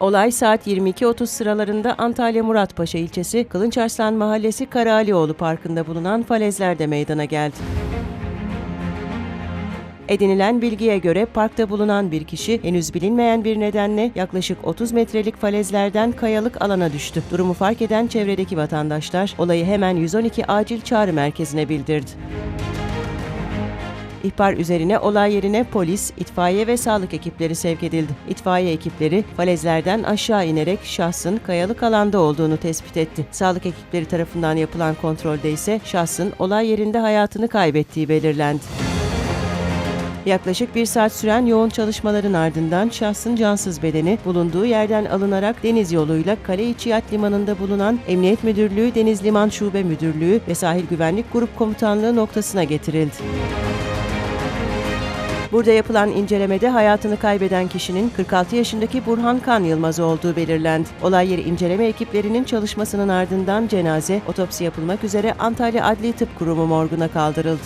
Olay saat 22.30 sıralarında Antalya Muratpaşa ilçesi Kılınçarslan Mahallesi Karalioğlu Parkı'nda bulunan falezlerde meydana geldi. Edinilen bilgiye göre parkta bulunan bir kişi henüz bilinmeyen bir nedenle yaklaşık 30 metrelik falezlerden kayalık alana düştü. Durumu fark eden çevredeki vatandaşlar olayı hemen 112 acil çağrı merkezine bildirdi. İhbar üzerine olay yerine polis, itfaiye ve sağlık ekipleri sevk edildi. İtfaiye ekipleri falezlerden aşağı inerek şahsın kayalık alanda olduğunu tespit etti. Sağlık ekipleri tarafından yapılan kontrolde ise şahsın olay yerinde hayatını kaybettiği belirlendi. Yaklaşık bir saat süren yoğun çalışmaların ardından şahsın cansız bedeni bulunduğu yerden alınarak deniz yoluyla Kaleiçi Yat Limanı'nda bulunan Emniyet Müdürlüğü, Deniz Liman Şube Müdürlüğü ve Sahil Güvenlik Grup Komutanlığı noktasına getirildi. Burada yapılan incelemede hayatını kaybeden kişinin 46 yaşındaki Burhan Kan Yılmaz olduğu belirlendi. Olay yeri inceleme ekiplerinin çalışmasının ardından cenaze otopsi yapılmak üzere Antalya Adli Tıp Kurumu morguna kaldırıldı.